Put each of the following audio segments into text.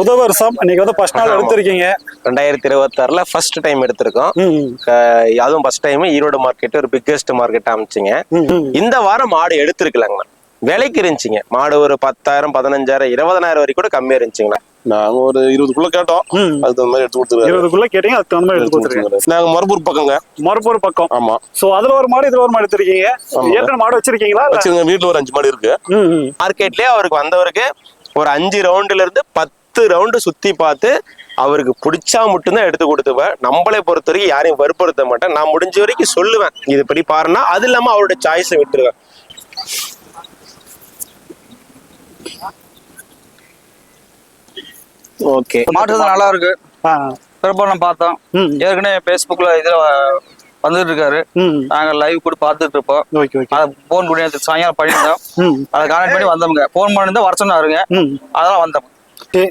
புது வருஷம் இன்னைக்கு வந்து ஃபர்ஸ்ட் நாள். எடுத்திருக்கீங்க. ரெண்டாயிரத்தி இருபத்தாறுல ஃபர்ஸ்ட் டைம் எடுத்திருக்கோம். அதுவும் ஃபர்ஸ்ட் டைம் ஈரோடு மார்க்கெட் ஒரு பிக்கெஸ்ட் மார்க்கெட் அமைச்சிங்க. இந்த வாரம் மாடு எடுத்திருக்கலாங்கண்ணா விலைக்கு இருந்துச்சுங்க. மாடு ஒரு பத்தாயிரம் பதினஞ்சாயிரம் இருபதனாயிரம் வரைக்கும் கூட கம்மியா இருந்துச்சுங்கண்ணா நாங்க ஒரு இருபதுக்குள்ள கேட்டோம். அதுக்கு தகுந்த மாதிரி எடுத்து கொடுத்துருக்காரு. இருபதுக்குள்ள கேட்டீங்க அதுக்கு தகுந்த மாதிரி எடுத்து கொடுத்துருக்கீங்க நாங்க மறுபூர் பக்கங்க. மறுப்பூர் பக்கம். ஆமா. சோ அதுல ஒரு மாடு இதுல ஒரு மாடு எடுத்திருக்கீங்க. ஏற்கனவே மாடு வச்சிருக்கீங்களா? இல்ல? வச்சுங்க வீட்டுல ஒரு அஞ்சு மாடு இருக்கு. மார்க்கெட்லயே அவருக்கு வந்தவருக்கு ஒரு அஞ்சு ரவுண்டுல இருந்து பத்து ரவுண்டு சுத்தி பார்த்து அவருக்கு பிடிச்சா மட்டும்தான் எடுத்து கொடுத்துவேன் நம்மளை பொறுத்த வரைக்கும் யாரையும் வற்புறுத்த மாட்டேன். நான் முடிஞ்ச வரைக்கும் சொல்லுவேன். இது படி பாருன்னா அது இல்லாம அவரோட சாய்ஸை விட்டுருவேன். ஓகே. வந்து நல்லா இருக்கு. பிரபலம் பார்த்தோம். ஏற்கனவே ஃபேஸ்புக்ல இதுல வந்துட்டு இருக்காரு. நாங்க லைவ் கூட பார்த்துட்டு இருப்போம். Okay okay. அதை போன் பண்ணி சாயங்காலம் பண்ணியிருந்தோம். ம், அதை கான்டாக்ட் பண்ணி வந்தவங்க. போன் பண்ணிருந்தா வர சொன்னாருங்க. அதெல்லாம் வந்தோம்.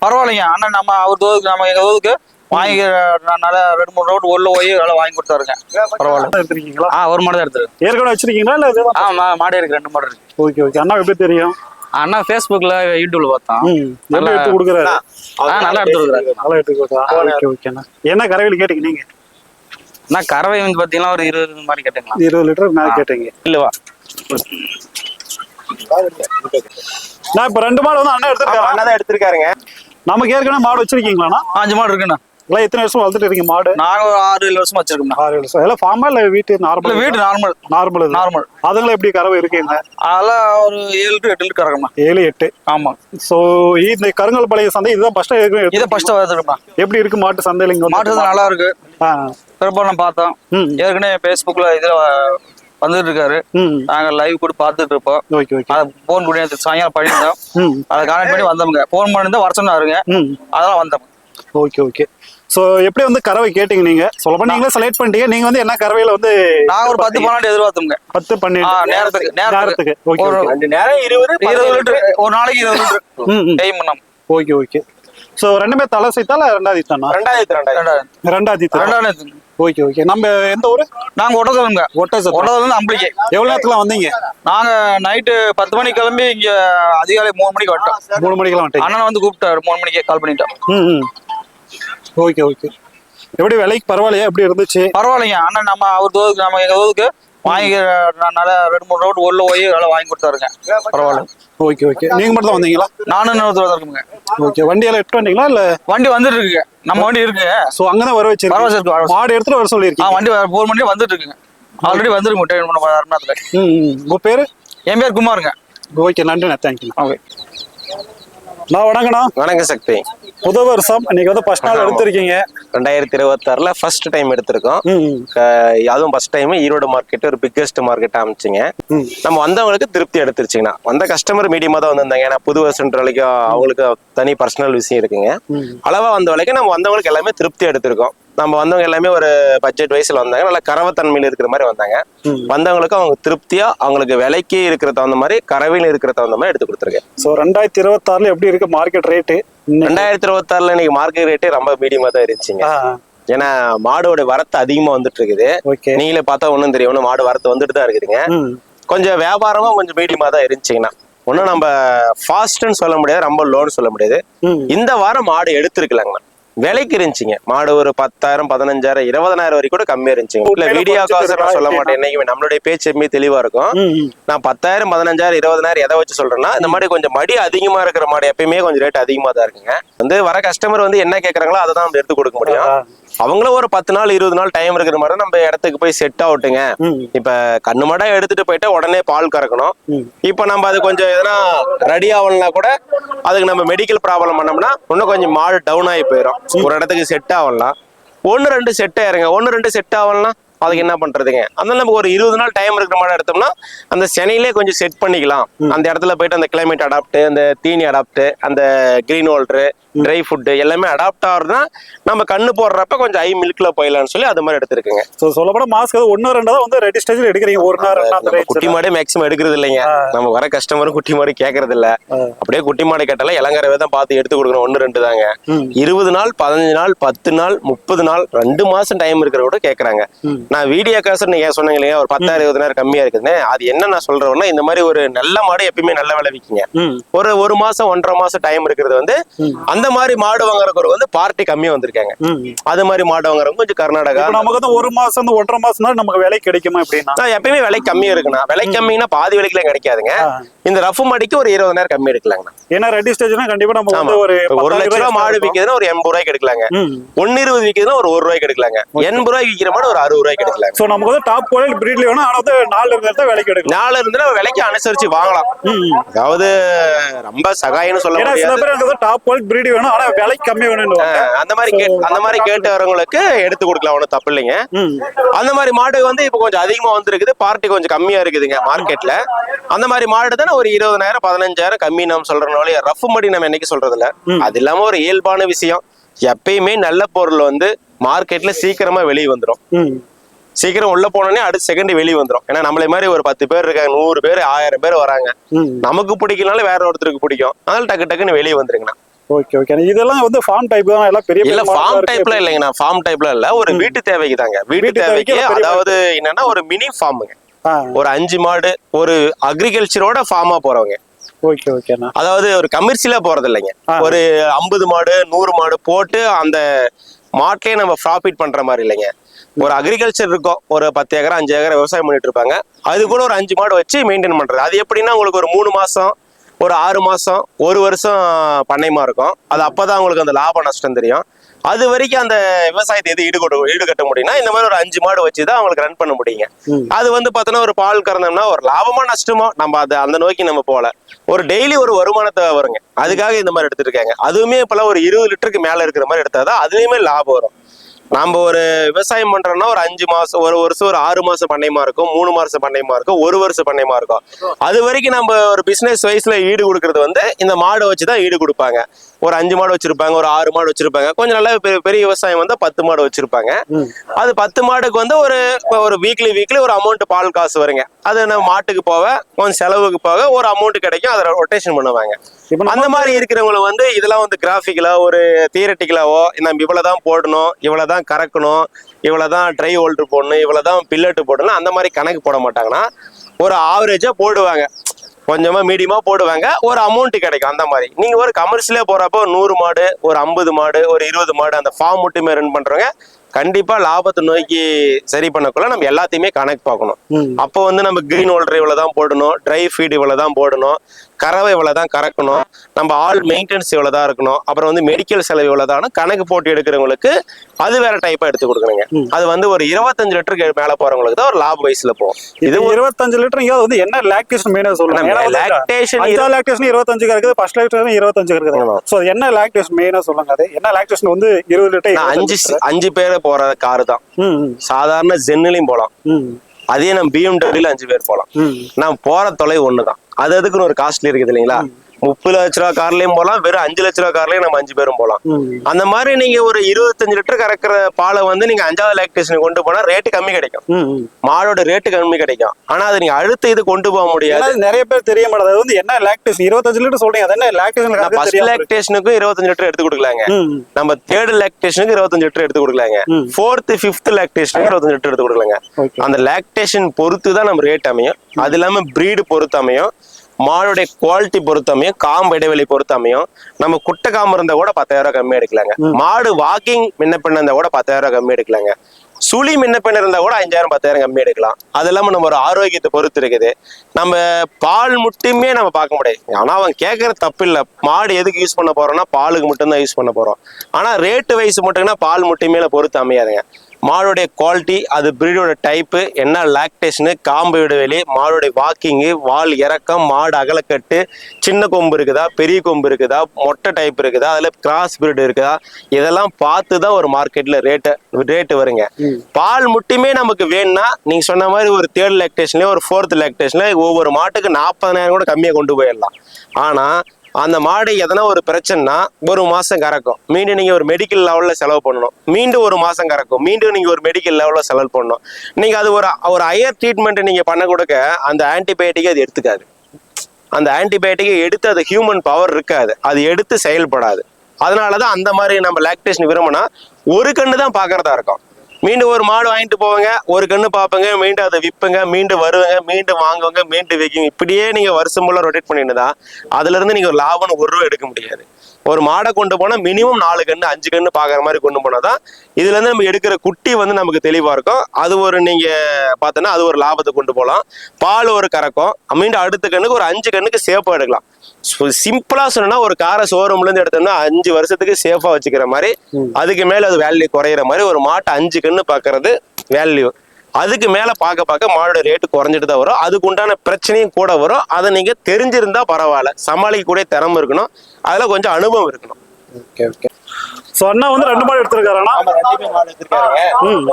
பரவாயில்லைங்க. அண்ணன் நம்ம அவர் தோதுக்கு நம்ம எங்க தோதுக்கு வாங்கி நல்லா ரெண்டு மூணு ரோடு உள்ள போய் நல்லா வாங்கி கொடுத்தாருங்க. பரவாயில்ல. எடுத்திருக்கீங்களா? ஆ ஒரு மாடு தான் ஏற்கனவே வச்சிருக்கீங்களா இல்ல ஆ மாடு இருக்கு ரெண்டு மாடு இருக்கு. Okay okay. அண்ணா எப்படி தெரியும்? அண்ணா ஃபேஸ்புக்ல யூடியூப்ல பார்த்தோம். நல்லா- எடுத்து கொடுக்குறாரு? ஆ நல்லா எடுத்துருக்குறாரு நல்லா எடுத்து கொடுக்குறா. ஓகே ஓகேண்ணா என்ன கரைவில் கேட்டீங்க நீங்க? அண்ணா கறவை வந்து பாத்தீங்கன்னா ஒரு இருபது மாதிரி கேட்டுங்களா இருபது லிட்டர் மேல கேட்டீங்க. இல்லவா நான் இப்ப ரெண்டு மாடு வந்து அண்ணா எடுத்திருக்காரு அண்ணா தான் எடுத்திருக்காருங்க. நமக்கு ஏற்கனவே மாடு வச்சிருக்கீங்களாண்ணா? அஞ்சு மாடு இருக்குண்ணா. எல்லாம் எத்தனை வருஷம் வளர்த்துட்டு இருக்கீங்க மாடு? நாங்க ஒரு ஆறு ஏழு வருஷமா வச்சிருக்கோம்ண்ணா. ஆறு வருஷம். எல்லாம் ஃபார்மா இல்ல வீட்டு இல்ல நார்மல் வீடு நார்மல் நார்மல் நார்மல் அதுங்களும் எப்படி கறவை இருக்குங்க? அதெல்லாம் ஒரு ஏழு டு எட்டு லிட்டர் கறக்கும்ண்ணா. ஏழு எட்டு. ஆமா. சோ இந்த கருங்கல் பழைய சந்தை இதுதான் ஃபர்ஸ்ட் இதை ஃபர்ஸ்ட் வந்துருக்கோம்ண்ணா எப்படி இருக்கு மாட்டு சந்தையில இங்க? மாட்டு நல்லா இருக்கு. ஆ, பிரபலம் பார்த்தோம். ம், ஏற்கனவே ஃபேஸ்புக்ல இதுல வந்துட்டு இருக்காரு ம். நாங்க லைவ் கூட பார்த்துட்டு இருப்போம் ஓகே ஓகே. அதை போன் நேத்து சாயங்காலம் பண்ணியிருந்தோம். ம், அதை கான்டாக்ட் பண்ணி வந்தவங்க. போன் பண்ணிருந்தா வர சொன்னாருங்க. ம். அதெல்லாம் வந்தோம். Okay okay. சோ எப்படி வந்து கறவை கேட்டீங்க நீங்க? சொல்ல நீங்களே செலக்ட் பண்ணிட்டீங்க. நீங்க வந்து என்ன கறவையில வந்து நாங்க ஒரு பத்து பன்னெண்டு எதிர்பார்த்தோங்க பத்து பன்னெண்டு. நேரத்துக்கு நேரத்துக்கு. ஓகே நேரம் இருபது இருபது லிட்டர் ஒரு நாளைக்கு இருபது லிட்டர். Okay okay. சோ ரெண்டுமே தலை சைத்தால ரெண்டாவது தானா ரெண்டாயிரத்தி ரெண்டாயிரம் ரெண்டாவது தா ரெண்டாயிரம் ஓகே ஓகே நம்ம எந்த ஊரு? நாங்க ஒட்டதுங்க ஒட்டசத்தம் ஒட்டதுல இருந்து அம்பிளிக்கை எவ்வளவு நேரத்துல வந்தீங்க? நாங்க நைட்டு பத்து மணிக்கு கிளம்பி இங்க அதிகாலை மூணு மணிக்கு வந்துட்டோம். மூணு மணிக்கெல்லாம் வந்துட்டீங்க அண்ணன் வந்து கூப்பிட்டாரு. மூணு மணிக்கு கால் பண்ணிட்டோம். ம் ஓகே ஓகே எப்படி விலைக்கு பரவாயில்லையா? எப்படி இருந்துச்சு? பரவாயில்லைங்க. அண்ணன் நம்ம அவர் தோதுக்கு நம்ம எங்க தோதுக்கு வாங்கி நான் நல்லா ரெண்டு மூணு ரோடு உள்ள போய் நல்லா வாங்கி கொடுத்தாருங்க. பரவாயில்ல. Okay okay. நீங்க மட்டும் தான் வந்தீங்களா? நானும் இன்னொருத்தர் இருக்குங்க ஓகே வண்டி எல்லாம் எடுத்து வந்தீங்களா? இல்ல வண்டி வந்துட்டு இருக்குங்க நம்ம வண்டி இருக்குங்க சோ அங்கதான் வர வச்சிருக்கு, வர வச்சிருக்கு. மாடு எடுத்துட்டு வர ஆ சொல்லியிருக்கீங்க வண்டி ஃபோன் பண்ணி வந்துட்டு இருக்குங்க ஆல்ரெடி வந்துருக்கு முட்டை மூணு மணி நேரத்துல. உங்க பேரு? என் பேர் குமாருங்க. ஓகே நன்றிண்ணா தேங்க்யூ ஓகே. நான் வணக்கண்ணா வணக்கம் சக்தி. புது வருஷம். இன்னைக்கு வந்து ஃபர்ஸ்ட் நாள். எடுத்திருக்கீங்க. ரெண்டாயிரத்தி இருபத்தாறுல ஃபர்ஸ்ட் டைம் எடுத்திருக்கோம். அதுவும் ஃபர்ஸ்ட் டைம் ஈரோடு மார்க்கெட் ஒரு பிக்கெஸ்ட் மார்க்கெட் அமைச்சிங்க. நம்ம வந்தவங்களுக்கு திருப்தி எடுத்துருச்சுங்கண்ணா. வந்த கஸ்டமர் மீடியமா தான் வந்திருந்தாங்க. ஏன்னா புது வருஷன்ற வரைக்கும் அவங்களுக்கு தனி பர்சனல் விஷயம் இருக்குங்க. அளவா வந்த வரைக்கும் நம்ம வந்தவங்களுக்கு எல்லாமே திருப்தி எடுத்திருக்கோம். நம்ம வந்தவங்க எல்லாமே ஒரு பட்ஜெட் வயசுல வந்தாங்க. நல்ல கரவத்தன்மையில் இருக்கிற மாதிரி வந்தாங்க. வந்தவங்களுக்கு அவங்க திருப்தியா அவங்களுக்கு விலைக்கு இருக்கிற தகுந்த மாதிரி கறவையில் இருக்கிற தகுந்த மாதிரி எடுத்து கொடுத்துருக்கேன். ஸோ ரெண்டாயிரத்தி இருபத்தாறுல எப்படி இருக்கு மார்க்கெட் ரேட்டு ரெண்டாயிரத்தி இருபத்தாறுல இன்னைக்கு மார்க்கெட் ரேட்டே ரொம்ப மீடியமா தான் இருந்துச்சுங்க. ஏன்னா மாடோட வரத்து அதிகமா வந்துட்டு இருக்குது நீங்களே பார்த்தா ஒன்றும் தெரியும். ஒன்றும் மாடு வரத்து வந்துட்டு தான் இருக்குதுங்க. கொஞ்சம் வியாபாரமும் கொஞ்சம் மீடியமா தான் இருந்துச்சுங்கண்ணா. ஒன்றும் நம்ம ஃபாஸ்ட்னு சொல்ல முடியாது ரொம்ப லோன்னு சொல்ல முடியாது. இந்த வாரம் மாடு எடுத்திருக்கலாங்கண்ணா. விலைக்கு இருந்துச்சுங்க. மாடு ஒரு பத்தாயிரம் பதினஞ்சாயிரம் இருபதனாயிரம் வரைக்கும் கூட கம்மியா இருந்துச்சுங்க. இல்ல வீடியோ காசு சொல்ல மாட்டேன். என்னைக்குமே நம்மளுடைய பேச்சு எப்பவுமே தெளிவா இருக்கும். நான் பத்தாயிரம் பதினஞ்சாயிரம் இருபதனாயிரம் எதை வச்சு சொல்றேன்னா இந்த மாதிரி கொஞ்சம் மடி அதிகமா இருக்கிற மாடு எப்பயுமே கொஞ்சம் ரேட் அதிகமா தான் இருக்குங்க. வந்து வர கஸ்டமர் வந்து என்ன கேக்குறாங்களோ அதை தான் எடுத்து கொடுக்க முடியும். அவங்களும் ஒரு பத்து நாள் இருபது நாள் டைம் இருக்கிற மாதிரி நம்ம இடத்துக்கு போய் செட் ஆகட்டுங்க. இப்ப கண்ணு மாடா எடுத்துட்டு போயிட்டா உடனே பால் கறக்கணும். இப்ப நம்ம அது கொஞ்சம் எதனா ரெடி ஆகலனா கூட அதுக்கு நம்ம மெடிக்கல் ப்ராப்ளம் பண்ணோம்னா இன்னும் கொஞ்சம் மாடு டவுன் ஆகி போயிடும் ஒரு இடத்துக்கு செட் ஆகலாம். ஒன்னு ரெண்டு செட் ஆயிருங்க ஒன்னு ரெண்டு செட் ஆகலாம் அதுக்கு என்ன பண்றதுங்க? அதனால நமக்கு ஒரு இருபது நாள் டைம் இருக்கிற மாதிரி எடுத்தோம்னா அந்த சென்னையிலே கொஞ்சம் செட் பண்ணிக்கலாம். அந்த இடத்துல போயிட்டு அந்த கிளைமேட் அடாப்ட் அந்த தீனி அடாப்ட் அந்த கிரீன் ஹோல்டரு ட்ரை ஃபுட்டு எல்லாமே அடாப்ட் ஆகுறதுனா நம்ம கண்ணு போடுறப்ப கொஞ்சம் ஐ மில்க்ல போயிடலாம்னு சொல்லி அது மாதிரி எடுத்திருக்குங்க. ஸோ சொல்லப்போனா மாஸ்க் ஒன்று ரெண்டு தான் வந்து ரெடி ஸ்டேஜில் எடுக்கிறீங்க. ஒரு நாள் குட்டி மாடே மேக்ஸிமம் எடுக்கிறது இல்லைங்க. நம்ம வர கஸ்டமரும் குட்டி மாடு கேட்கறது இல்ல அப்படியே குட்டி மாடு கேட்டாலும் இளங்கரவே தான் பார்த்து எடுத்து கொடுக்கணும். ஒன்னு ரெண்டு தாங்க. இருபது நாள் பதினஞ்சு நாள் பத்து நாள் முப்பது நாள் ரெண்டு மாசம் டைம் இருக்கிற கூட கேக்குறாங்க. ம். நான் வீடியோ காசு நீங்க சொன்னீங்க இல்லையா? ஒரு பத்தாயிரம் இருபதாயிரம் கம்மியா இருக்குதுன்னு. அது என்ன நான் சொல்றேன்னா இந்த மாதிரி ஒரு நல்ல மாடு எப்பயுமே நல்ல ம். ஒரு ஒரு மாசம் ஒன்றரை மாசம் டைம் இருக்கிறது வந்து அந்த மாதிரி மாடு வாங்குறவங்க வந்து பார்ட்டி கம்மியா வந்திருக்காங்க. அது மாதிரி மாடு வாங்குறவங்க கொஞ்சம் கர்நாடகா. நமக்கு வந்து ஒரு மாசம் ஒன்றரை மாசம் தான் நமக்கு விலை கிடைக்குமா எப்படின்னா? நான் எப்பயுமே விலை கம்மியா இருக்குண்ணா. விலை கம்மிங்கன்னா பாதி விலைக்குலாம் கிடைக்காதுங்க. இந்த ரஃப் மாடிக்கு ஒரு இருபதாயிரம் கம்மி எடுக்கலாங்கண்ணா. ஏன்னா ரெடி ஸ்டேஜ்னா கண்டிப்பா நம்ம ஒரு ஒரு லட்ச ரூபா மாடு விற்கிறது விற்கிதுன்னா ஒரு எண்பது ரூபாய்க்கு எடுக்கலாங்க. ஒன்னு இருபது விற்கிதுன்னா ஒரு ஒரு ரூபாய்க்கு எடுக்கலாங்க. எண்பது ரூபாய்க்கு விற்கிற மாடு ஒரு அறுபது ரூபாய்க்கு எடுக்கலாங்க. சோ நமக்கு வந்து டாப் குவாலிட்டி பிரீட்ல வேணும். ஆனா வந்து நாலு இருந்தா விலைக்கு எடுக்கலாம். நாலு இருந்தா விலைக்கு அனுசரிச்சு வாங்கலாம். அதாவது ரொம்ப சகாயம்னு சொல்ல முடியாது. டாப் குவாலிட்டி பிரீட் வேணும். ஆனா விலை கம்மி வேணும் அந்த மாதிரி அந்த மாதிரி கேட்டு வரவங்களுக்கு எடுத்து கொடுக்கலாம். ஒன்றும் தப்பு இல்லைங்க. அந்த மாதிரி மாடு வந்து இப்போ கொஞ்சம் அதிகமா வந்திருக்குது. பார்ட்டி கொஞ்சம் கம்மியா இருக்குதுங்க மார்க்கெட்ல. அந்த மாதிரி மாடு தானே ஒரு இருபதனாயிரம் பதினஞ்சாயிரம் கம்மி நம்ம சொல்றதுனால ரஃப் மடி நம்ம என்னைக்கு சொல்றது இல்ல அது இல்லாம ஒரு இயல்பான விஷயம். எப்பயுமே நல்ல பொருள் வந்து மார்க்கெட்ல சீக்கிரமா வெளியே வந்துடும் சீக்கிரம் உள்ள போனோடனே அடுத்த செகண்ட் வெளியே வந்துடும் ஏன்னா நம்மளை மாதிரி ஒரு பத்து பேர் இருக்காங்க நூறு பேர் ஆயிரம் பேர் வராங்க. நமக்கு பிடிக்கலனால வேற ஒருத்தருக்கு பிடிக்கும். அதனால டக்கு டக்குன்னு வெளியே வந்துருங்கண்ணா. ஓகே ஓகே இதெல்லாம் வந்து ஃபார்ம் டைப் தான். எல்லாம் பெரிய இல்ல ஃபார்ம் டைப்ல. இல்லைங்கண்ணா ஃபார்ம் டைப்ல இல்ல. ஒரு வீட்டு தேவைக்கு தாங்க. வீட்டு தேவைக்கு அதாவது என்னன்னா ஒரு மினி ஃபார்முங்க ஒரு அஞ்சு மாடு ஒரு அக்ரிகல்ச்சரோட ஃபார்மா போறவங்க. ஓகே ஓகேண்ணா அதாவது ஒரு கமர்ஷியலா போறது இல்லைங்க. ஒரு ஐம்பது மாடு நூறு மாடு போட்டு அந்த மாட்லயே நம்ம ப்ராஃபிட் பண்ற மாதிரி இல்லைங்க. ஒரு அக்ரிகல்ச்சர் இருக்கும் ஒரு பத்து ஏக்கர் அஞ்சு ஏக்கர் விவசாயம் பண்ணிட்டு இருப்பாங்க. அது கூட ஒரு அஞ்சு மாடு வச்சு மெயின்டைன் பண்றது. அது எப்படின்னா உங்களுக்கு ஒரு மூணு மாசம் ஒரு ஆறு மாசம் ஒரு வருஷம் பண்ணையமா இருக்கும். அது அப்பதான் உங்களுக்கு அந்த லாப நஷ்டம் தெரியும். அது வரைக்கும் அந்த விவசாயத்தை எது ஈடுகட்ட ஈடுகட்ட முடியும்னா இந்த மாதிரி ஒரு அஞ்சு மாடு வச்சு தான் அவங்களுக்கு ரன் பண்ண முடியுங்க. அது வந்து பார்த்தோன்னா ஒரு பால் கறந்தோம்னா ஒரு லாபமா நஷ்டமோ நம்ம அது அந்த நோக்கி நம்ம போகல. ஒரு டெய்லி ஒரு வருமானத்தை வருங்க. அதுக்காக இந்த மாதிரி எடுத்துட்டு இருக்காங்க. அதுவுமே இப்பெல்லாம் ஒரு இருபது லிட்டருக்கு மேல இருக்கிற மாதிரி எடுத்தாதான் அதுலயுமே லாபம் வரும். நம்ம ஒரு விவசாயம் பண்றோம்னா ஒரு அஞ்சு மாசம் ஒரு வருஷம் ஒரு ஆறு மாசம் பண்ணையமா இருக்கும் மூணு மாசம் பண்ணையமா இருக்கும் ஒரு வருஷம் பண்ணையமா இருக்கும். அது வரைக்கும் நம்ம ஒரு பிசினஸ் வைஸ்ல ஈடு கொடுக்கறது வந்து இந்த மாடு வச்சு தான் ஈடு கொடுப்பாங்க. ஒரு அஞ்சு மாடு வச்சிருப்பாங்க ஒரு ஆறு மாடு வச்சிருப்பாங்க. கொஞ்சம் நல்ல பெரிய- விவசாயம் வந்து பத்து மாடு வச்சிருப்பாங்க. அது பத்து மாடுக்கு வந்து ஒரு ஒரு வீக்லி வீக்லி ஒரு அமௌண்ட் பால் காசு வருங்க. அது நம்ம மாட்டுக்கு போக கொஞ்சம் செலவுக்கு போக ஒரு அமௌண்ட் கிடைக்கும். அதை ரொட்டேஷன் பண்ணுவாங்க. அந்த மாதிரி இருக்கிறவங்களை வந்து இதெல்லாம் வந்து கிராஃபிக்கலா ஒரு தியரட்டிக்கலாவோ நம்ம இவ்வளவுதான் போடணும் இவ்வளவுதான் கறக்கணும் இவ்வளவுதான் ட்ரை ஹோல்டர் போடணும் இவ்வளவுதான் பில்லட்டு போடணும் அந்த மாதிரி கணக்கு போட மாட்டாங்கன்னா ஒரு ஆவரேஜா போடுவாங்க. கொஞ்சமா மீடியமா போடுவாங்க. ஒரு அமௌண்ட் கிடைக்கும் அந்த மாதிரி. நீங்க ஒரு கமர்ஷியலே போறப்போ நூறு மாடு ஒரு ஐம்பது மாடு ஒரு இருபது மாடு அந்த ஃபார்ம் மட்டுமே ரன் பண்றவங்க கண்டிப்பா லாபத்தை நோக்கி சரி பண்ணக்குள்ள நம்ம எல்லாத்தையுமே கணக்கு பார்க்கணும். அப்போ வந்து நம்ம கிரீன் ஹோல்டர் இவ்வளவுதான் போடணும் ட்ரை ஃபீட் இவ்வளவுதான் போடணும். கறவை இவ்வளவுதான் கறக்கணும். நம்ம ஆல் மெயின்டெனன்ஸ் இவ்வளவுதான் இருக்கணும். அப்புறம் வந்து மெடிக்கல் செலவு இவ்வளவுதான் கணக்கு போட்டு எடுக்கிறவங்களுக்கு அது வேற டைப்பா எடுத்து கொடுக்கணுங்க அது வந்து ஒரு இருபத்தஞ்சு லிட்டருக்கு மேல போறவங்களுக்கு தான் ஒரு லாப வயசுல போகும். இது இருபத்தஞ்சு லிட்டர் இங்க வந்து என்ன லாக்டேஷன் மெயினா சொல்லுங்க லாக்டேஷன் லாக்டேஷன் இருபத்தஞ்சு இருக்குது ஃபர்ஸ்ட் லாக்டேஷன் இருபத்தஞ்சு இருக்குது. சோ என்ன லாக்டேஷன் மெயினா சொல்லுங்க அது? என்ன லாக்டேஷன் வந்து இருபது லிட்டர் அஞ்சு அஞ்சு பேர் போற காரு தான். சாதாரண ஜென்னுலையும் போலாம் ம். அதே நம்ம பிஎம்டபிள்யூல அஞ்சு பேர் போலாம். ம். நான் போற தொலைவு ஒண்ணுதான். அது அதுக்குன்னு ஒரு காஸ்ட்லி இருக்குது இல்லைங்களா? முப்பது லட்ச ரூபா கார்லயும் போலாம் வெறும் அஞ்சு லட்ச ரூபா கார்லயும் நம்ம அஞ்சு பேரும் போலாம். ம். அந்த மாதிரி நீங்க ஒரு இருபத்தஞ்சு லிட்டர் கறக்கிற பாலை வந்து நீங்க அஞ்சாவது லாக்டேஷன் கொண்டு போனா ரேட்டு கம்மி கிடைக்கும். மாடோட ரேட்டு கம்மி கிடைக்கும். ஆனா அது நீங்க அடுத்த இது கொண்டு போக முடியாது. நிறைய பேர் தெரிய மாட்டேது அது வந்து என்ன லாக்டேஷன் இருபத்தஞ்சு லிட்டர் சொல்றீங்க. அது என்ன லாக்டேஷன் ஃபர்ஸ்ட். லாக்டேஷனுக்கும் இருபத்தஞ்சு லிட்டர் எடுத்து கொடுக்கலாங்க. நம்ம தேர்ட் லாக்டேஷனுக்கு இருபத்தஞ்சு லிட்டர் எடுத்து கொடுக்கலாங்க. ஃபோர்த் ஃபிஃப்த் லாக்டேஷனுக்கு இருபத்தஞ்சு லிட்டர் எடுத்து கொடுக்கலாங்க. அந்த லாக்டேஷன் பொறுத்து தான் நம்ம ரேட் அமையும். அது இல்லாம பிரீடு பொறுத்து அமையும். மாடுடைய குவாலிட்டி பொறுத்து அமையும் காம்பு இடைவெளி பொறுத்து அமையும் நம்ம குட்டை காம்பு இருந்தா கூட பத்தாயிரம் ரூபாய் கம்மி எடுக்கலாங்க. மாடு வாக்கிங் முன்ன பின்ன இருந்தா கூட பத்தாயிரம் ரூபாய் கம்மி எடுக்கலாங்க. சுழி முன்ன பின்ன இருந்தா கூட அஞ்சாயிரம் பத்தாயிரம் கம்மி எடுக்கலாம். அது இல்லாம நம்ம ஒரு ஆரோக்கியத்தை பொறுத்து இருக்குது. நம்ம பால் மட்டுமே நம்ம பார்க்க முடியாது. ஆனா அவன் கேட்கறது தப்பு இல்ல. மாடு எதுக்கு யூஸ் பண்ண போறோம்னா பாலுக்கு மட்டும்தான் யூஸ் பண்ண போறோம். ஆனா ரேட்டு வயசு மட்டும்னா பால் மட்டுமே பொறுத்து அமையாதுங்க. மாடுடைய குவாலிட்டி அது பிரீடோட டைப்பு என்ன லாக்டேஷனு காம்பு இடைவெளி மாடுடைய வாக்கிங்கு வால் இறக்கம் மாடு அகலக்கட்டு சின்ன கொம்பு இருக்குதா பெரிய கொம்பு இருக்குதா மொட்டை டைப் இருக்குதா அதில் கிராஸ் பிரீடு இருக்குதா இதெல்லாம் பார்த்து தான் ஒரு மார்க்கெட்டில் ரேட்டு ரேட்டு வருங்க. பால் மட்டுமே நமக்கு வேணும்னா நீங்கள் சொன்ன மாதிரி ஒரு தேர்ட் லாக்டேஷன்லேயே ஒரு ஃபோர்த் லாக்டேஷன்லேயே ஒவ்வொரு மாட்டுக்கு நாற்பதனாயிரம் கூட கம்மியாக கொண்டு போயிடலாம். ஆனால் அந்த மாடு எதனா ஒரு பிரச்சனைனா ஒரு மாசம் கறக்கும். மீண்டும் நீங்க ஒரு மெடிக்கல் லெவல்ல செலவு பண்ணணும். மீண்டும் ஒரு மாசம் கறக்கும். மீண்டும் நீங்க ஒரு மெடிக்கல் லெவல்ல செலவு பண்ணணும். நீங்க அது ஒரு ஒரு ஹையர் ட்ரீட்மெண்ட் நீங்க பண்ண கொடுக்க அந்த ஆன்டிபயோட்டிக் அது எடுத்துக்காது. அந்த ஆன்டிபயோட்டிக்கை எடுத்து அது ஹியூமன் பவர் இருக்காது. அது எடுத்து செயல்படாது. அதனாலதான் அந்த மாதிரி நம்ம லாக்டேஷன் விரும்பினா ஒரு கண்ணு தான் பாக்குறதா இருக்கும். மீண்டும் ஒரு மாடு வாங்கிட்டு போவாங்க. ஒரு கண்ணு பார்ப்பங்க மீண்டும் அதை விற்பங்க மீண்டும் வருவாங்க. மீண்டும் வாங்குவாங்க. மீண்டும் விற்குங்க இப்படியே நீங்க வருஷம் ஃபுல்லாக ரொட்டேட் பண்ணிட்டு தான் அதுல இருந்து நீங்க ஒரு ஒரு ரூபா எடுக்க முடியாது. ஒரு மாடை கொண்டு போனா மினிமம் நாலு கண்ணு அஞ்சு கண்ணு பாக்குற மாதிரி கொண்டு போனா தான் இதுல இருந்து நம்ம எடுக்கிற குட்டி வந்து நமக்கு தெளிவா இருக்கும். அது ஒரு நீங்க பார்த்தோன்னா அது ஒரு லாபத்தை கொண்டு போகலாம் பால் ஒரு கறக்கும். மீண்டும் அடுத்த கண்ணுக்கு ஒரு அஞ்சு கண்ணுக்கு சேஃபா எடுக்கலாம். சிம்பிளா சொன்னா ஒரு காரை ஷோரூம்ல இருந்து எடுத்தோம்னா அஞ்சு வருஷத்துக்கு சேஃபா வச்சுக்கிற மாதிரி அதுக்கு மேல அது வேல்யூ குறையிற மாதிரி ஒரு மாட்டை அஞ்சு கண்ணு பாக்குறது வேல்யூ அதுக்கு மேல பார்க்க பார்க்க மாடோட ரேட்டு குறைஞ்சிட்டு தான் வரும். அதுக்கு உண்டான பிரச்சனையும் கூட வரும். அதை நீங்க தெரிஞ்சிருந்தா பரவாயில்ல. சமாளிக்கக்கூடிய திறமை இருக்கணும். அதுல கொஞ்சம் அனுபவம் இருக்கணும். ஓகே ஓகே ஸோ அண்ணா வந்து ரெண்டு மாடு எடுத்திருக்காருண்ணா? ம்.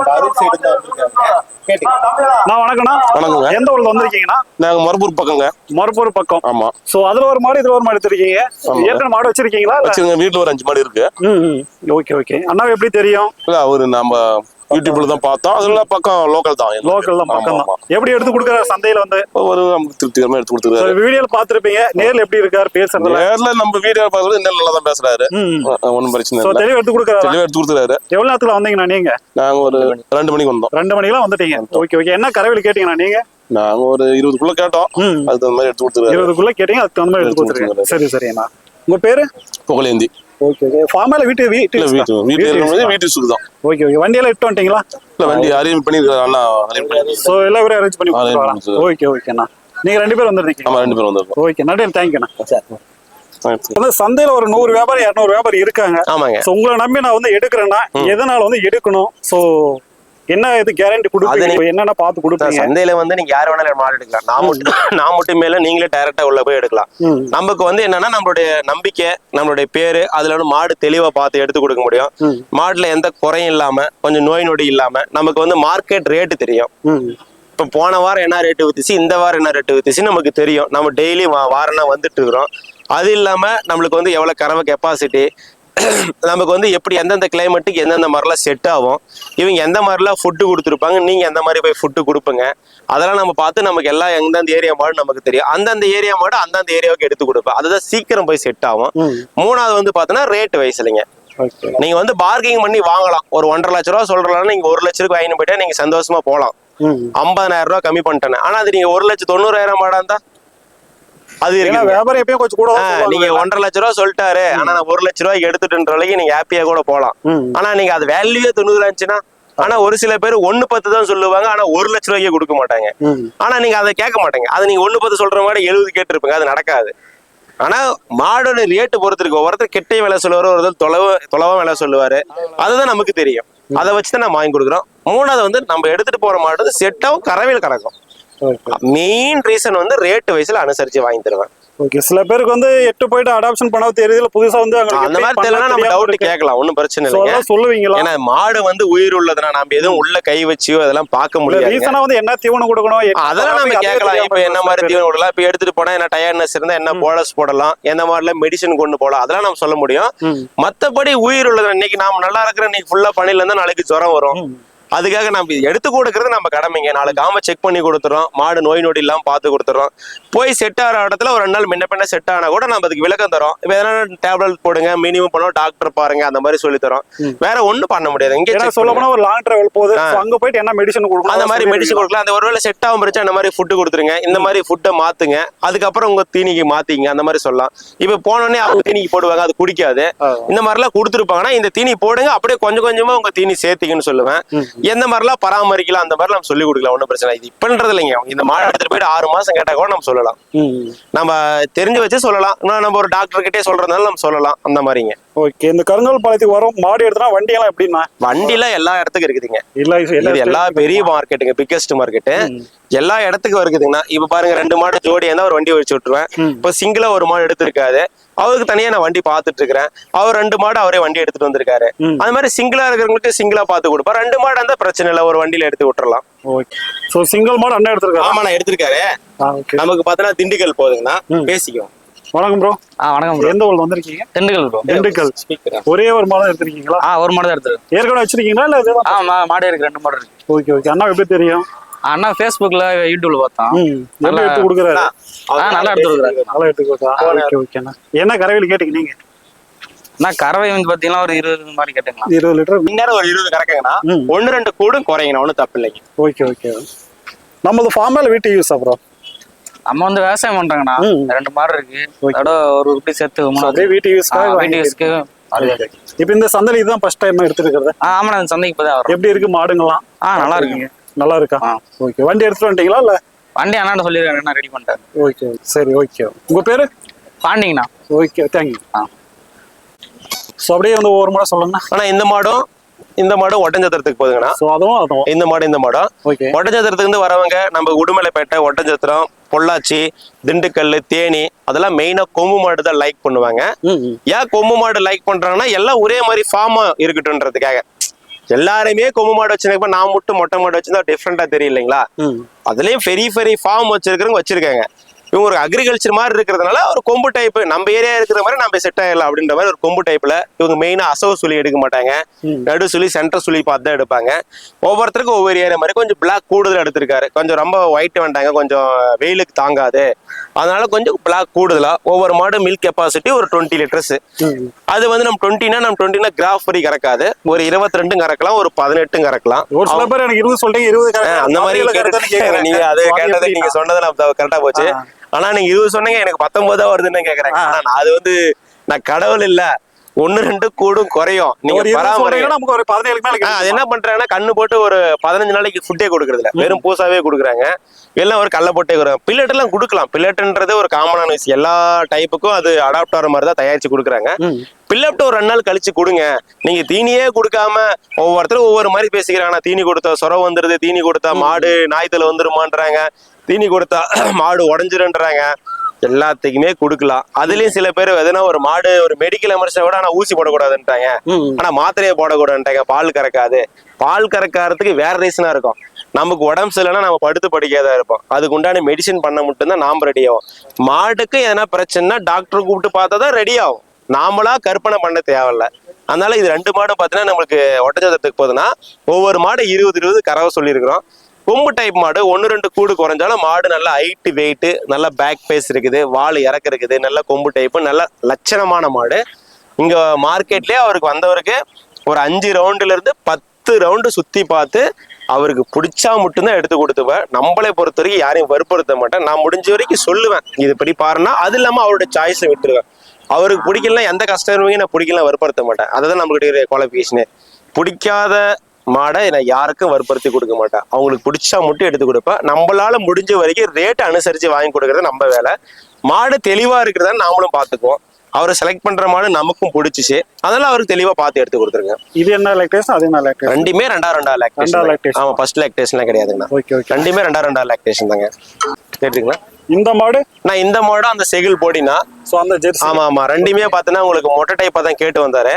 நான் வணக்கண்ணா வணக்கங்க. எந்த ஊர்ல வந்திருக்கீங்கண்ணா? நாங்க மரப்பூர் பக்கங்க. மறுப்பூர் பக்கம். ஆமா. சோ அதுல ஒரு மாடு இதுல ஒரு மாடு எடுத்திருக்கீங்க. ஏற்கனவே மாடு வச்சிருக்கீங்களா? வச்சுருங்க வீட்டுல ஒரு அஞ்சு மாடு இருக்கு. ம் ஓகே ஓகே அண்ணா எப்படி தெரியும்? இல்ல அவரு நம்ம யூடியூப்ல தான் பார்த்தோம். அதுல பக்கம் லோக்கல் தான். லோக்கல் தான் பக்கம் தான் எப்படி எடுத்து கொடுக்குற சந்தையில வந்து? ஒரு நமக்கு திருப்திகரமா எடுத்து கொடுத்துருக்காரு. வீடியோல பாத்திருப்பீங்க நேர்ல எப்படி இருக்காரு? பேசுறதுல நேர்ல நம்ம வீடியோ பார்க்கறது இன்னும் நல்லா தான் பேசுறாரு. ம் ஒன்றும் பிரச்சனை இல்லை. தெளிவா எடுத்து கொடுக்குறாரு? தெளிவா எடுத்து கொடுத்துறாரு எவ்வளவு நேரத்துல வந்தீங்கண்ணா நீங்க? நாங்க ஒரு ரெண்டு மணிக்கு வந்தோம். ரெண்டு மணிக்கெல்லாம் வந்துட்டீங்க. ஓகே ஓகே என்ன கரவில் கேட்டீங்கண்ணா நீங்க? நாங்க ஒரு இருபதுக்குள்ள கேட்டோம். அதுக்கு தகுந்த மாதிரி எடுத்து கொடுத்துருக்காரு. இருபதுக்குள்ள கேட்டீங்க அதுக்கு தகுந்த மாதிரி எடுத்து கொடுத்துருக்கீங்க. சரி சரி அண்ணா. உங்க பேரு? புகழேந்தி. ஓகே ஓகே ஃபார்மால வீட்டு வீட்டு வீட்டு வீட்டு இருக்கிறவங்க வீட்டு சுக்கு தான். ஓகே ஓகே வண்டியெல்லாம் இட்டு வந்துட்டீங்களா? இல்ல வண்டி அரேஞ்ச் அண்ணா பண்ணி அரேஞ்ச் பண்ணி ஓகே ஓகேண்ணா நீங்க ரெண்டு பேரும் வந்துருக்கீங்க. ஆமா ரெண்டு பேரும் வந்திருக்கோம். ஓகே நடுவில் தேங்க்யூண்ணா Thanks. வந்து சந்தையில ஒரு நூறு வியாபாரி இரநூறு வியாபாரி இருக்காங்க. ஆமாங்க. உங்களை நம்பி நான் வந்து எடுக்கிறேன்னா எதனால வந்து எடுக்கணும்? ஸோ என்ன இது கேரண்டி கொடுப்பீங்க? என்னென்ன பார்த்து கொடுப்பீங்க? சந்தையில வந்து நீங்க யார் வேணாலும் மாடு எடுக்கலாம். நான் மட்டும் நான் மட்டும் மேல நீங்களே டைரக்டா உள்ள போய் எடுக்கலாம். நமக்கு வந்து என்னன்னா நம்மளுடைய நம்பிக்கை நம்மளுடைய பேரு அதுல வந்து மாடு தெளிவா பார்த்து எடுத்து கொடுக்க முடியும். மாடுல எந்த குறையும் இல்லாம கொஞ்சம் நோய் நொடி இல்லாம நமக்கு வந்து மார்க்கெட் ரேட்டு தெரியும். இப்போ போன வாரம் என்ன ரேட்டு வித்துச்சு இந்த வாரம் என்ன ரேட்டு வித்துச்சு நமக்கு தெரியும். நம்ம டெய்லி வாரம்னா வந்துட்டு இருக்கிறோம். அது இல்லாம நம்மளுக்கு வந்து எவ்வளவு கறவை கெப்பாசிட்டி நமக்கு வந்து எப்படி எந்தெந்த கிளைமேட்டுக்கு எந்தெந்த மாதிரிலாம் செட் ஆகும் இவங்க எந்த மாதிரிலாம் ஃபுட்டு கொடுத்துருப்பாங்க நீங்க எந்த மாதிரி போய் ஃபுட்டு கொடுப்பீங்க அதெல்லாம் நம்ம பார்த்து நமக்கு எல்லாம் எந்தெந்த ஏரியா மாடு நமக்கு தெரியும். அந்தந்த ஏரியா மாடு அந்தந்த ஏரியாவுக்கு எடுத்து கொடுப்பேன். அதுதான் சீக்கிரம் போய் செட் ஆகும். மூணாவது வந்து பார்த்தோன்னா ரேட் வயசுலைங்க நீங்க வந்து பார்க்கிங் பண்ணி வாங்கலாம். ஒரு ஒன்றரை லட்ச ரூபா சொல்றலாம் நீங்க ஒரு லட்ச ரூபாய் வாங்கிட்டு போயிட்டா நீங்க சந்தோஷமா போகலாம். ஐம்பதாயிரம் ரூபாய் கம்மி பண்ணிட்டேன் ஆனா அது நீங்க ஒரு லட்சம் தொண்ணூறாயிரம் மாடா இருந்தா அது இருக்கு. வியாபாரி எப்பயும் கொஞ்சம் கூட. நீங்க ஒன்றரை லட்ச ரூபா சொல்லிட்டாரு. ஆனா நான் ஒரு லட்ச ரூபாய்க்கு எடுத்துட்டுன்ற அளவுக்கு நீங்க ஹாப்பியா கூட போலாம் ஆனா நீங்க அது வேல்யூவே தொண்ணூறு இருந்துச்சுன்னா ஆனா ஒரு சில பேர் ஒண்ணு பத்து தான் சொல்லுவாங்க. ஆனா ஒரு லட்ச ரூபாய்க்கு கொடுக்க மாட்டாங்க. ஆனா நீங்க அதை கேட்க மாட்டீங்க. அது நீங்க ஒண்ணு பத்து சொல்ற மாதிரி எழுபது கேட்டிருப்பீங்க. அது நடக்காது. ஆனா மாடோட ரேட்டு பொறுத்து இருக்கு ஒருத்தர் கிட்டே விலை சொல்லுவாரு ஒருத்தர் தொலைவு தொலைவா விலை சொல்லுவாரு. அதுதான் நமக்கு தெரியும். அதை வச்சு தான் நம்ம வாங்கி கொடுக்குறோம். மூணாவது வந்து நம்ம எடுத்துட்டு போற மாடு செட்டாவும் கறவையில் கிடக்கும் மெயின் ரீசன் வந்து ரேட்டு வயசுல அனுசரிச்சு வாங்கி தருவேன். ஓகே சில பேருக்கு வந்து எட்டு போயிட்டு அடாப்ஷன் பண்ண தெரியல புதுசா வந்து அந்த மாதிரி தெரியல நம்ம டவுட். கேட்கலாம் ஒன்றும் பிரச்சனை அதெல்லாம் சொல்லுவீங்களா? ஏன்னா மாடு வந்து உயிர் உள்ளதுனா நம்ம எதுவும் உள்ள கை வச்சியோ அதெல்லாம் பார்க்க முடியாது ரீசனா வந்து என்ன தீவனம் கொடுக்கணும் அதெல்லாம் நம்ம கேட்கலாம். இப்ப என்ன மாதிரி. தீவனம் விடலாம் இப்ப எடுத்துட்டு போனா என்ன டயர்னஸ் இருந்தா என்ன போலஸ் போடலாம் எந்த மாதிரிலாம் மெடிசன் கொண்டு போகலாம் அதெல்லாம் நம்ம சொல்ல முடியும். மத்தபடி உயிர் உள்ளது இன்னைக்கு நாம நல்லா இருக்கிற இன்னைக்கு ஃபுல்லா பண்ணில இருந்தா நாளைக்கு ஜுரம் வரும். அதுக்காக நம்ம எடுத்து கொடுக்கறது நம்ம கடமைங்க. நாளைக்கு ஆம செக் பண்ணி கொடுத்துறோம். மாடு நோய் நொடி இல்லாம பார்த்து கொடுத்துறோம். போய் செட் ஆகிற இடத்துல ஒரு ரெண்டு நாள் முன்ன பின்ன செட் ஆனா கூட நம்ம அதுக்கு விளக்கம் தரோம். இப்ப எதனா டேப்லெட் போடுங்க மினிமம் பண்ணோம் டாக்டர் பாருங்க அந்த மாதிரி சொல்லி தரோம். வேற ஒண்ணும் பண்ண முடியாது. இங்கே சொல்ல. போனா ஒரு லாங் டிராவல் போகுது. அங்க போயிட்டு என்ன மெடிசன் கொடுக்கணும்? அந்த மாதிரி மெடிசன் கொடுக்கலாம். அந்த ஒருவேளை செட் ஆகும் பிரச்சனை அந்த மாதிரி ஃபுட்டு கொடுத்துருங்க. இந்த மாதிரி ஃபுட்டை மாத்துங்க. அதுக்கப்புறம் உங்க தீனிக்கு மாத்திங்க. அந்த மாதிரி சொல்லலாம். இப்ப போனோடனே அவங்க தீனிக்கு போடுவாங்க. அது குடிக்காது. இந்த மாதிரிலாம் கொடுத்துருப்பாங்கன்னா இந்த தீனி போடுங்க. அப்படியே கொஞ்சம் கொஞ்சமா உங்க தீனி சேர்த்திங்கன்னு சொல்லுவேன். எந்த மாதிரிலாம் பராமரிக்கலாம் அந்த மாதிரி நம்ம சொல்லி கொடுக்கலாம் ஒன்றும் பிரச்சனை. இது இப்பன்றது இல்லைங்க இந்த மாடு எடுத்துட்டு போயிட்டு ஆறு மாசம் கேட்டா கூட நம்ம சொல்லலாம். நம்ம தெரிஞ்சு வச்சு சொல்லலாம். நம்ம ஒரு டாக்டர் கிட்டே சொல்றதுனால நம்ம சொல்லலாம். அந்த மாதிரிங்க. ஓகே இந்த கருங்கல் பாளையத்துக்கு வரும் மாடு எடுத்தனா வண்டி எல்லாம் எப்படின்னா வண்டில எல்லா இடத்துக்கும் இருக்குதுங்க. இல்ல இது எல்லா பெரிய மார்க்கெட்டுங்க பிக்கஸ்ட் மார்க்கெட்டு எல்லா இடத்துக்கும் இருக்குதுங்கண்ணா. இப்ப பாருங்க ரெண்டு மாடு ஜோடி இருந்தா ஒரு வண்டி வச்சு விட்டுருவேன். இப்போ சிங்கிளா ஒரு மாடு எடுத்திருக்காரு. அவருக்கு தனியா நான் வண்டி பார்த்துட்டு இருக்கிறேன் அவர் ரெண்டு மாடு அவரே வண்டி எடுத்துட்டு வந்திருக்காரு. அது மாதிரி சிங்கிளா இருக்கிறவங்களுக்கு சிங்கிளா பார்த்து கொடுப்பா ரெண்டு மாடு இருந்தா பிரச்சனை இல்லை ஒரு வண்டியில எடுத்து விட்டுறலாம். ஓகே. சோ சிங்கிள் மாடு அண்ணன் எடுத்திருக்காரு? ஆமா நான் எடுத்திருக்காரு. நமக்கு பார்த்தோன்னா திண்டுக்கல் போகுதுங்கண்ணா பேசிக்குவோம். வணக்கம் ப்ரோ ஆ வணக்கம் ப்ரோ எந்த ஊர்ல வந்திருக்கீங்க? திண்டுக்கல் ப்ரோ திண்டுக்கல். ஒரே ஒரு மாடு எடுத்திருக்கீங்களா? ஆ ஒரு மாடு தான் எடுத்துருக்கு ஏற்கனவே வச்சிருக்கீங்களா இல்ல ஆ மாடு இருக்கு ரெண்டு மாடு இருக்கு. Okay okay. அண்ணா எப்படி தெரியும்? அண்ணா ஃபேஸ்புக்ல யூடியூப்ல பார்த்தோம் நல்லா- எடுத்து கொடுக்குறாரு? ஆ நல்லா எடுத்துருக்குறாரு நல்லா எடுத்து கொடுத்தா? ஓகே ஓகே அண்ணா. என்ன கரவையில் கேட்டீங்க நீங்க? நான் கறவை வந்து பாத்தீங்கன்னா ஒரு இருபது மாதிரி கேட்டுங்களா இருபது லிட்டர் இந்நேரம் ஒரு இருபது கறக்குங்கண்ணா. ம். ஒன்னு ரெண்டு கூடும் குறைங்கண்ணா ஒன்றும் தப்பு இல்லைங்க. Okay okay. நம்மளது ஃபார்ம் வீட்டு யூஸ் அப்புறம் நம்ம வந்து விவசாயம் பண்றாங்கண்ணா. ரெண்டு மாடு இருக்கு. அதோட ஒரு உருப்படி சேர்த்து அப்படியே வீட்டு யூஸ்க்காக வீட்டு யூஸ்க்கு இப்போ இந்த சந்தையில இதுதான் ஃபர்ஸ்ட் டைம் எடுத்துருக்கிறது? ஆ ஆமாண்ணா இந்த சந்தைக்கு இப்பதான் வரும் எப்படி இருக்கு மாடுங்களாம் ஆ நல்லா இருக்குங்க. நல்லா இருக்கா? ஆ. ஓகே வண்டி எடுத்துட்டு வந்துட்டீங்களா இல்ல? வண்டி அண்ணாண்ட சொல்லிருக்காங்க நான் ரெடி பண்ணிட்டேன் ஓகே சரி ஓகே உங்க பேரு? பாண்டிங்கண்ணா. ஓகே தேங்க்யூ ஆ. ஸோ அப்படியே வந்து ஒவ்வொரு முறை சொல்லுங்க. ஆனா இந்த மாடும் இந்த மாடும் ஒட்டஞ்சத்திரத்துக்கு போகுதுங்கண்ணா. அதுவும் இந்த மாடு இந்த மாடும் ஓகே ஒட்டஞ்சத்திரத்துக்கு இருந்து வரவங்க நம்ம உடுமலைப்பேட்டை ஒட்டஞ்சத்திரம் பொள்ளாச்சி திண்டுக்கல் தேனி அதெல்லாம் மெயினா கொம்பு மாடு தான் லைக் பண்ணுவாங்க. ஏன் கொம்பு மாடு லைக் பண்றாங்கன்னா எல்லாம் ஒரே மாதிரி ஃபார்மா இருக்கட்டும்ன்றதுக்காக. எல்லாருமே கொம்பு மாடு வச்சிருக்கப்ப நான் மட்டும் மொட்டை மாடு வச்சிருந்தா டிஃப்ரெண்டா ம் அதுலயும் பெரிய பெரிய ஃபார்ம் வச்சிருக்கிறவங்க வச்சிருக்காங்க. இவங்க ஒரு அக்ரிகல்ச்சர் மாதிரி இருக்கிறதுனால ஒரு கொம்பு டைப் நம்ம ஏரியா இருக்கிற மாதிரி நம்ம செட் ஆயிடலாம் அப்படின்ற மாதிரி ஒரு கொம்பு டைப்ல இவங்க மெயினா அசவு சுழி எடுக்க மாட்டாங்க. நடு சுழி சென்டர் சுழி பார்த்து தான் எடுப்பாங்க. ஒவ்வொருத்தருக்கும் ஒவ்வொரு ஏரியா மாதிரி கொஞ்சம் பிளாக் கூடுதல் எடுத்திருக்காரு. கொஞ்சம் ரொம்ப ஒயிட் வேண்டாங்க கொஞ்சம் வெயிலுக்கு தாங்காது. அதனால கொஞ்சம் பிளாக் கூடுதலா ஒவ்வொரு மாடு மில்க் கெப்பாசிட்டி ஒரு டுவெண்ட்டி லிட்டர்ஸ் அது வந்து நம்ம டுவெண்ட்டினா நம்ம டுவெண்ட்டினா கிராஃப் ஃப்ரீ கறக்காது. ஒரு இருபத்தி ரெண்டும் கறக்கலாம் ஒரு பதினெட்டும் கறக்கலாம். ஒரு சில பேர் எனக்கு இருபது சொல்றீங்க இருபது. அந்த மாதிரி நீங்க அது கேட்டது நீங்க? சொன்னது நான் கரெக்டா போச்சு. ஆனா நீங்க இருபது சொன்னீங்க எனக்கு பத்தொன்பதா வருதுன்னு கேக்குறேன். நான் அது வந்து நான் கடவுள் இல்ல. ஒண்ணு ரெண்டு கூடும் குறையும். நீங்க ஒரு இருபது பராமரி சொல்றீங்கன்னா நமக்கு ஒரு பதினேழு ஆ, அது. என்ன பண்றாங்கன்னா கண்ணு போட்டு ஒரு பதினஞ்சு நாளைக்கு ஃபுட்டே கொடுக்கறது இல்ல வெறும் பூசாவே கொடுக்குறாங்க. எல்லாம் ஒரு கல்ல போட்டே கொடுக்குறாங்க பில்லட் எல்லாம் கொடுக்கலாம். பில்லட்ன்றது ஒரு காமனான விஷயம். எல்லா டைப்புக்கும் அது அடாப்ட் ஆகிற மாதிரி தான் தயாரிச்சு கொடுக்குறாங்க. ம். பில்லப்ட்டு ஒரு ரெண்டு நாள் கழிச்சு கொடுங்க. நீங்க தீனியே கொடுக்காம ஒவ்வொருத்தரும் ஒவ்வொரு மாதிரி பேசிக்கிறாங்க. தீனி கொடுத்தா சொரம் வந்துருது. தீனி கொடுத்தா மாடு நாய்த்தல வந்துருமான்றாங்க. தீனி கொடுத்தா மாடு உடஞ்சிருன்றாங்க. எல்லாத்துக்குமே கொடுக்கலாம். அதுலயும் சில பேர் எதனா ஒரு மாடு ஒரு மெடிக்கல் எமர்ஜென்சி விட ஆனா ஊசி போடக்கூடாதுன்றாங்க. ஆனா மாத்திரையை போடக்கூடாதுன்றாங்க பால் கறக்காது. பால் கறக்காததுக்கு வேற ரீசனா இருக்கும். நமக்கு உடம்பு சரியில்லைன்னா நம்ம படுத்து படிக்காத இருப்போம். அதுக்கு உண்டான மெடிசின் பண்ண மட்டும்தான் நாம ரெடி ஆகும் மாட்டுக்கு எதனா பிரச்சனைனா டாக்டர் கூப்பிட்டு பார்த்தா தான் ரெடி ஆகும். நாமளா கற்பனை பண்ண தேவையில்ல. அதனால இது ரெண்டு மாடு பார்த்தீங்கன்னா நம்மளுக்கு ஒட்டச்சத்திரத்துக்கு போகுதுன்னா ஒவ்வொரு மாடு இருபது இருபது கறவை சொல்லியிருக்கிறோம். கொம்பு டைப் மாடு ஒன்று ரெண்டு கூடு குறைஞ்சாலும் மாடு நல்லா ஹைட்டு வெயிட்டு நல்ல பேக் பேஸ் இருக்குது வால் இறக்கு இருக்குது நல்ல கொம்பு டைப்பு நல்ல லட்சணமான மாடு. இங்கே மார்க்கெட்லேயே அவருக்கு வந்தவருக்கு ஒரு அஞ்சு ரவுண்டுலேருந்து பத்து ரவுண்டு சுற்றி பார்த்து அவருக்கு பிடிச்சா மட்டும்தான் எடுத்து கொடுத்துவேன் நம்மளை பொறுத்த வரைக்கும் யாரையும் வற்புறுத்த மாட்டேன். நான் முடிஞ்ச வரைக்கும் சொல்லுவேன் இது இப்படி பாருன்னா அது இல்லாமல் அவரோட சாய்ஸை விட்டுருவேன். அவருக்கு பிடிக்கலனா எந்த கஸ்டமருமே நான் பிடிக்கலாம் வற்புறுத்த மாட்டேன். அதுதான் நம்மளுடைய குவாலிஃபிகேஷனு பிடிக்காத மாடை நான் யாருக்கும் வற்புறுத்தி கொடுக்க மாட்டேன் அவங்களுக்கு பிடிச்சா மட்டும் எடுத்து கொடுப்பேன் நம்மளால முடிஞ்ச வரைக்கும் ரேட் அனுசரிச்சு வாங்கி கொடுக்கறது நம்ம வேலை. மாடு தெளிவா இருக்கிறதா நாமளும் பார்த்துக்குவோம் அவரை செலக்ட் பண்ற மாடு நமக்கும் பிடிச்சிச்சு. அதனால அவருக்கு தெளிவா பார்த்து எடுத்து கொடுத்துருங்க. இது என்ன லாக்டேஷன் அது என்ன லாக்டேஷன் ரெண்டுமே ரெண்டா ரெண்டா லாக்டேஷன் lactation. ஆமா ஃபர்ஸ்ட் லாக்டேஷன்லாம் கிடையாதுங்கண்ணா. ஓகே ஓகே ரெண்டுமே ரெண்டா ரெண்டா லாக்டேஷன் தாங்க. கேட்டுங்களா இந்த மாடு? நான் இந்த மாடும் அந்த செகில் போடினா. ஸோ அந்த ஜெர்சி ஆமா ஆமா. ரெண்டுமே பார்த்தோன்னா உங்களுக்கு மொட்டை டைப்பா தான் கேட்டு வந்தாரு.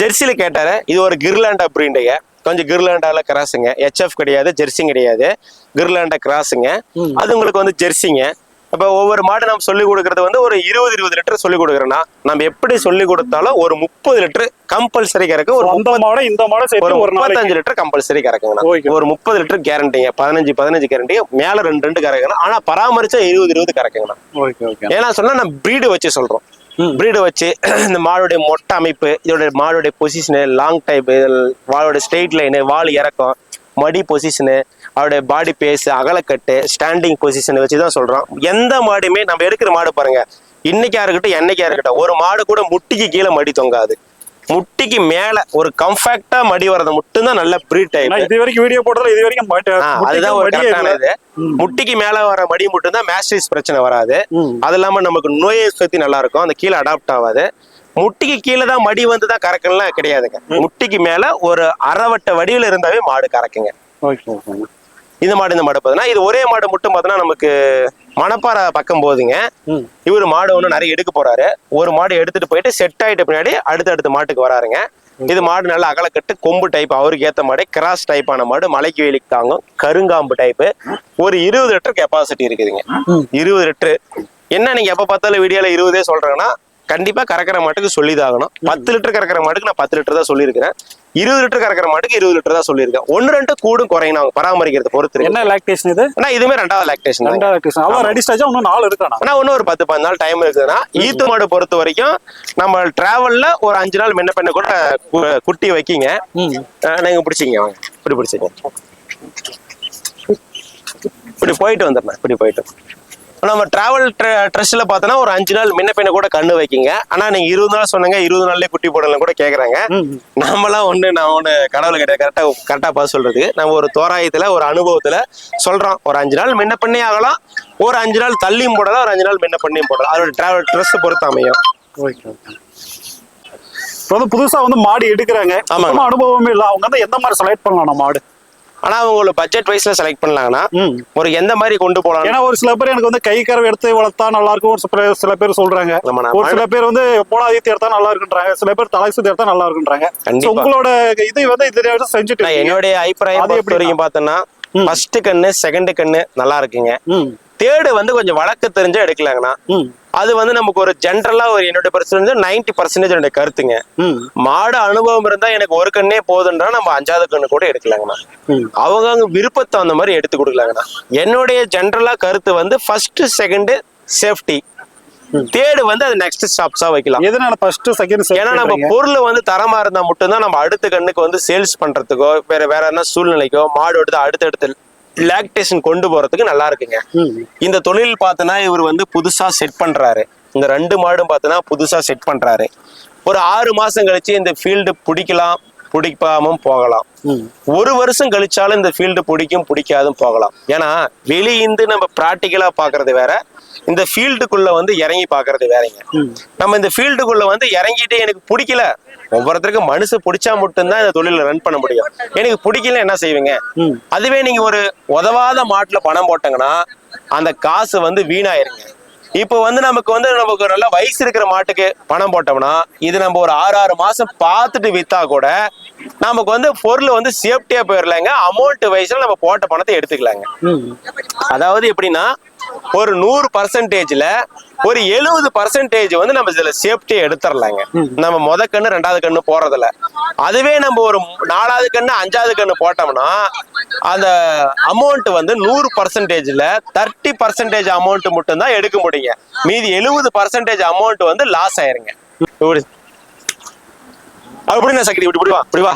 ஜெர்சில கேட்டாரு. இது ஒரு கிர்லாண்டா பிரீண்டுங்க கொஞ்சம் கிர்லாண்டால கிராஸுங்க. ஹெச்எஃப் கிடையாது ஜெர்சி கிடையாது. கிர்லாண்டா கிராஸுங்க. அது உங்களுக்கு வந்து ஜெர்சிங்க. அப்ப ஒவ்வொரு மாடு நம்ம சொல்லி கொடுக்கறது வந்து ஒரு இருபது இருபது லிட்டர் சொல்லி கொடுக்குறோம்னா நம்ம எப்படி சொல்லி கொடுத்தாலும் ஒரு முப்பது லிட்டர் கம்பல்சரி கறக்கு ஒரு அந்த மாடு இந்த மாடு ஒரு சேர்த்து ஒரு நாளைக்கு முப்பத்தஞ்சு லிட்டர் கம்பல்சரி. கறக்குங்கண்ணா. ஒரு முப்பது லிட்டர் கேரண்டிங்க பதினஞ்சு பதினஞ்சு கேரண்டி மேல ரெண்டு ரெண்டு கறக்குங்க ஆனா பராமரிச்சா இருபது இருபது கறக்குங்கண்ணா. ஏன்னா சொன்னா நம்ம பிரீடு வச்சு சொல்றோம். பிரீடு வச்சு இந்த மாடுடைய மொட்டை அமைப்பு இதோட மாடுடைய பொசிஷனு லாங் டைப் வாளோட ஸ்ட்ரெயிட் லைனு வால் இறக்கம் மடி பொசிஷனு அவருடைய பாடி பேஸ் அகலக்கட்டு ஸ்டாண்டிங் பொசிஷன் வச்சு தான் சொல்கிறோம் எந்த மாடுமே நம்ம எடுக்கிற மாடு பாருங்க இன்னைக்கா இருக்கட்டும் என்னைக்கா இருக்கட்டும் ஒரு மாடு கூட முட்டிக்கு கீழே மடி தொங்காது. முட்டிக்கு மேல ஒரு கம்ஃபேக்டா மடி வர்றது மட்டும்தான் நல்ல ப்ரீட் டைப் இது வரைக்கும் வீடியோ போடுறதுல இது வரைக்கும் அதுதான் ஒரு மடியே கரெக்டான இல்ல. இது. முட்டிக்கு மேல வர மடி மட்டும் தான் மேஸ்டிஸ் பிரச்சனை வராது. அது இல்லாம நமக்கு நோய் சக்தி நல்லா இருக்கும். அந்த கீழே அடாப்ட் ஆகாது. முட்டிக்கு கீழே தான் மடி வந்து தான் கறக்கணும்லாம் கிடையாதுங்க. முட்டிக்கு மேல ஒரு அரைவட்ட வடிவில் இருந்தாவே மாடு கறக்குங்க. ஓகே ஓகே இந்த மாடு இந்த மாடு பார்த்தீங்கன்னா இது ஒரே மாடு மட்டும் பார்த்தோன்னா நமக்கு மணப்பாறை பக்கம் போகுதுங்க. ம். இவர் மாடு ஒன்று நிறைய எடுக்க போறாரு. ஒரு மாடு எடுத்துட்டு போயிட்டு செட் ஆயிட்ட பின்னாடி அடுத்தடுத்த மாட்டுக்கு வராருங்க. இது மாடு நல்ல அகலக்கட்டு கொம்பு டைப் அவருக்கு ஏத்த மாடு கிராஸ் டைப்பான மாடு மலைக்கு வேலிக்கு தாங்கும் கருங்காம்பு டைப்பு ஒரு இருபது லிட்டர் கெப்பாசிட்டி இருக்குதுங்க. இருபது லிட்டர். என்ன நீங்க எப்ப பார்த்தாலும் வீடியோல இருபதே சொல்றாங்கன்னா கண்டிப்பா கறக்கிற மாட்டுக்கு சொல்லிதாகணும். பத்து லிட்டர் கறக்கிற மாட்டுக்கு நான் பத்து லிட்டர் தான் சொல்லியிருக்கிறேன். இருபது லிட்டர் கறக்கிற மாட்டுக்கு இருபது லிட்டர் தான் சொல்லியிருக்கேன். ஒன்னு ரெண்டு கூடும் குறையும். அவங்க பராமரிக்கிறத பொறுத்து என்ன லாக்டேஷன் இது? ஆனா இதுவுமே ரெண்டாவது லாக்டேஷன் ரெண்டாவது லாக்டேஷன் அவ்வளோ ரெடி ஸ்டேஜா இன்னும் நாலு இருக்காண்ணா ஆனா இன்னும் ஒரு பத்து பதினாலு டைம் இருக்குதுன்னா ஈத்து மாடு பொறுத்த வரைக்கும் நம்ம டிராவல்ல ஒரு அஞ்சு நாள் முன்ன பண்ண கூட குட்டி வைக்கிங்க. ம். அஹ் நீங்க பிடிச்சிங்க வாங்க. இப்படி பிடிச்சிங்க இப்படி போயிட்டு வந்துடுறேன் இப்படி போயிட்டு. நம்ம டிராவல் ட்ரெஸ்ல பார்த்தோன்னா ஒரு அஞ்சு நாள் முன்ன பின்ன கூட கண்ணு வைக்கிங்க. ஆனா நீங்க இருபது நாள் சொன்னீங்க இருபது நாள்லயே குட்டி போடலாம் கூட கேக்குறாங்க. ம் நாமெல்லாம் ஒண்ணு நான் ஒண்ணு கடவுள் கிடையாது கரெக்டா கரெக்டா பார்த்து சொல்றது நம்ம ஒரு தோராயத்துல ஒரு அனுபவத்துல சொல்றோம். ஒரு அஞ்சு நாள் முன்ன பண்ணி ஆகலாம் ஒரு அஞ்சு நாள் தள்ளியும் போடலாம் ஒரு அஞ்சு நாள் முன்ன பண்ணியும் போடலாம். அதோட டிராவல் ட்ரெஸ் பொறுத்து அமையும். Okay okay. இப்போ வந்து புதுசா வந்து மாடு எடுக்கிறாங்க. சுத்தமா அனுபவமே இல்லை. அவங்க வந்து எந்த மாதிரி செலக்ட் பண்ணலாம் மாடு? ஆனா அவங்க பட்ஜெட் வைஸ்ல செலக்ட் பண்ணலாங்கன்னா ஒரு எந்த மாதிரி கொண்டு போலாம் ஏன்னா ஒரு சில பேர் எனக்கு வந்து கை கறவை எடுத்து வளர்த்தா நல்லா இருக்கும். ஒரு சில பேர் சில பேர் சொல்றாங்க. ஒரு சில பேர் வந்து போடாதீத்து எடுத்தா நல்லா இருக்குன்றாங்க. சில பேர் தலை சுத்தி எடுத்தா நல்லா இருக்குன்றாங்க. உங்களோட இது வந்து இது செஞ்சுட்டு. என்னுடைய அபிப்பிராயம் எப்படின்னா? வரைக்கும் பார்த்தோன்னா ம். ஃபர்ஸ்ட் கண்ணு செகண்ட் கண்ணு நல்லா இருக்குங்க. தேர்டு வந்து கொஞ்சம் வழக்கு தெரிஞ்சா எடுக்கலாங்கண்ணா. அது வந்து நமக்கு ஒரு ஜென்ரலா ஒரு என்னுடைய பர்சன்டேஜ் நைன்டி பர்சன்டேஜ் என்னுடைய கருத்துங்க. மாடு அனுபவம் இருந்தா எனக்கு ஒரு கண்ணே போதுன்றா நம்ம அஞ்சாவது கண்ணு கூட எடுக்கலாங்கண்ணா. அவங்க அவங்க விருப்பத்தை அந்த மாதிரி எடுத்து கொடுக்கலாங்கண்ணா. என்னுடைய ஜென்ரலா கருத்து வந்து ஃபர்ஸ்ட் செகண்ட் சேஃப்டி தேர்டு வந்து அது நெக்ஸ்ட் ஸ்டாப்ஸா வைக்கலாம். எதனால ஃபர்ஸ்ட் செகண்ட் ஏன்னா நம்ம பொருள் வந்து தரமா இருந்தா மட்டும்தான் நம்ம அடுத்த கண்ணுக்கு வந்து சேல்ஸ் பண்றதுக்கோ வேற வேற என்ன சூழ்நிலைக்கோ மாடு எடுத்து அடுத்தடுத்து லாக்டேஷன் கொண்டு போறதுக்கு நல்லா இருக்குங்க. இந்த தொழில் பார்த்தனா இவர் வந்து புதுசா செட் பண்றாரு. இந்த ரெண்டு மாடும் பார்த்தனா புதுசா செட் பண்றாரு. ஒரு ஆறு மாசம் கழிச்சு இந்த ஃபீல்டு பிடிக்கலாம் பிடிக்காம போகலாம். ஒரு வருஷம் கழிச்சாலும் இந்த ஃபீல்டு பிடிக்கும் பிடிக்காதும் போகலாம். ஏன்னா வெளியிருந்து நம்ம ப்ராக்டிக்கலா பாக்குறது வேற. இந்த ஃபீல்டுக்குள்ள வந்து இறங்கி பாக்குறது வேறங்க. நம்ம இந்த ஃபீல்டுக்குள்ள வந்து இறங்கிட்டு எனக்கு பிடிக்கல. ஒவ்வொருத்தருக்கும் மனசு பிடிச்சா மட்டும்தான் இந்த தொழில ரன் பண்ண முடியும். எனக்கு பிடிக்கல என்ன செய்வீங்க? அதுவே நீங்க ஒரு உதவாத மாட்டுல பணம் போட்டீங்கன்னா அந்த காசு வந்து வீணாயிருங்க. இப்போ வந்து நமக்கு வந்து நமக்கு நல்ல வயசு இருக்கிற மாட்டுக்கு பணம் போட்டோம்னா இது நம்ம ஒரு ஆறு ஆறு மாசம் பார்த்துட்டு வித்தா கூட நமக்கு வந்து பொருள் வந்து சேஃப்டியா போயிடலாங்க அமௌண்ட் வயசுல நம்ம போட்ட பணத்தை எடுத்துக்கலாங்க. அதாவது எப்படின்னா ஒரு நூறு பர்சன்டேஜ்ல ஒரு எழுபது பர்சன்டேஜ் வந்து நம்ம இதுல சேஃப்டியை எடுத்துடலாங்க நம்ம முத கண்ணு ரெண்டாவது கண்ணு போறதுல அதுவே நம்ம ஒரு நாலாவது கண்ணு அஞ்சாவது கண்ணு போட்டோம்னா அந்த அமௌண்ட் வந்து நூறு பர்சன்டேஜ்ல தேர்ட்டி பர்சன்டேஜ் அமௌண்ட் மட்டும் தான் எடுக்க முடியுங்க. மீதி எழுபது பர்சன்டேஜ் அமௌண்ட் வந்து லாஸ் ஆயிருங்க. இப்படி. அப்படி நான் சக்கரி? இப்படி இப்படி வா இப்படி வா.